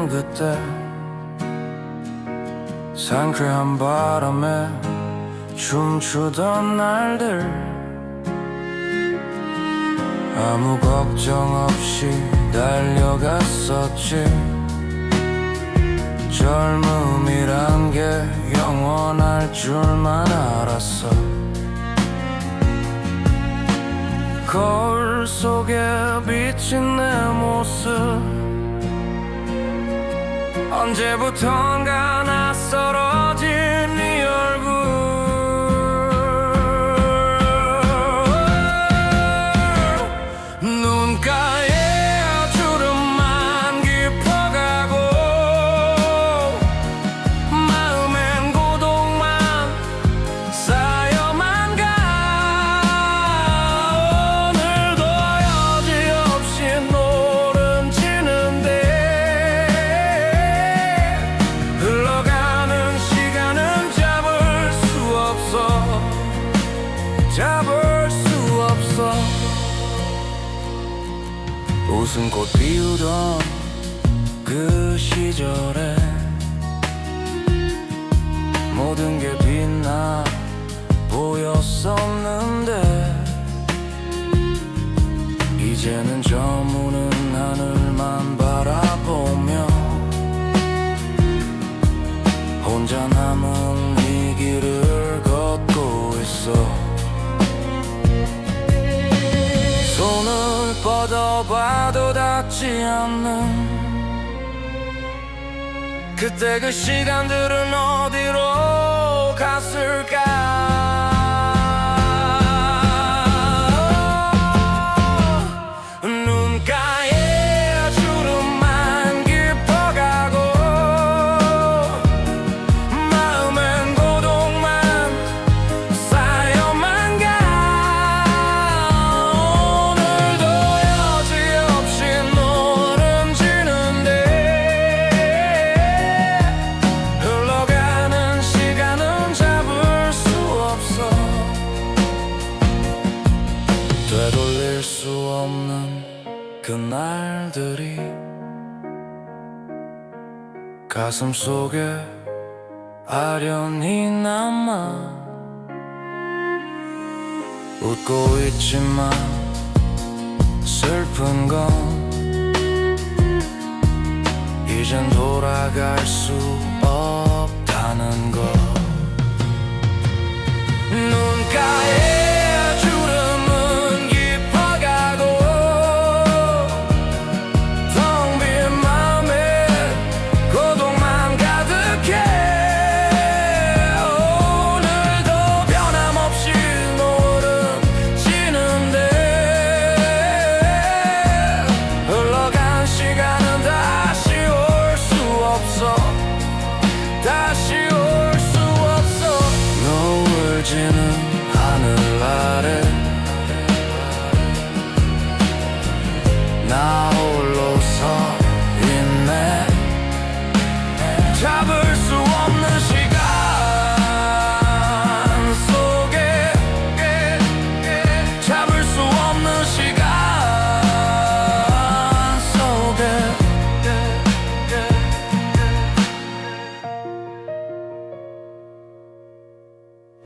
웃던 그때 상쾌한 바람에 춤추던 날들 아무 걱정 없이 달려갔었지. 젊음이란 게 영원할 줄만 알았어. 거울 속에 비친 내 언제부턴가 잡을 수 없어. 웃음꽃 피우던 그 시절에 모든 게 빛나 보였었는데 이제는 저무 손을 뻗어봐도 닿지 않는. 그때 그 시간들은 어 수 없는 그날들이 가슴 속에 아련히 남아 웃고 있지만 슬픈 건 이젠 돌아갈 수 없다는 것. 눈가에 Now